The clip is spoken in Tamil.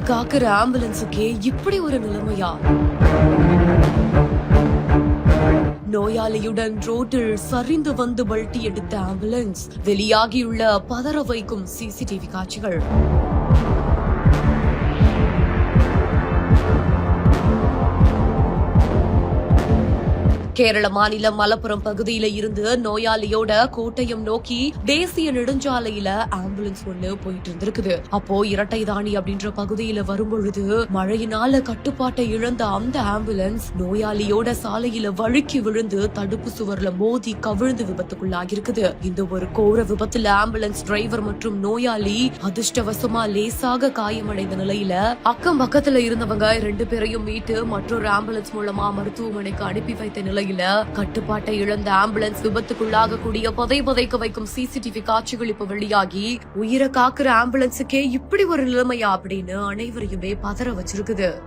காக்குற ஆம்புலன்ஸுக்கே இப்படி ஒரு நிலைமையா? நோயாளியுடன் ரோட்டில் சரிந்து வந்து வல்ட்டி எடுத்த ஆம்புலன்ஸ் வெளியாகியுள்ள பதற வைக்கும் சிசிடிவி காட்சிகள். கேரள மாநிலம் மலப்புரம் பகுதியில இருந்து நோயாளியோட கோட்டயம் நோக்கி தேசிய நெடுஞ்சாலையில ஆம்புலன்ஸ் ஒண்ணு போயிட்டு இருந்திருக்குது. அப்போ இரட்டை தாணி அப்படின்ற பகுதியில வரும்பொழுது மழையினால கட்டுப்பாட்டை இழந்த அந்த ஆம்புலன்ஸ் நோயாளியோட சாலையில வழுக்கி விழுந்து தடுப்பு சுவர்ல மோதி கவிழ்ந்து விபத்துக்குள்ளாகிருக்குது இந்த ஒரு கோர விபத்துல ஆம்புலன்ஸ் டிரைவர் மற்றும் நோயாளி அதிர்ஷ்டவசமா லேசாக காயமடைந்த நிலையில அக்கம் பக்கத்துல இருந்தவங்க ரெண்டு பேரையும் மீட்டு மற்றொரு ஆம்புலன்ஸ் மூலமா மருத்துவமனைக்கு அனுப்பி வைத்த நிலையில் கட்டுப்பாட்டை இழந்த ஆம்புலன்ஸ் விபத்துக்குள்ளாக கூடிய புதை புதைக்க வைக்கும் சிசிடிவி காட்சிகள் இப்ப வெளியாகி உயிரை காக்குற ஆம்புலன்ஸுக்கே இப்படி ஒரு நிலைமையா அப்படின்னு அனைவரையுமே பதற வச்சிருக்குது.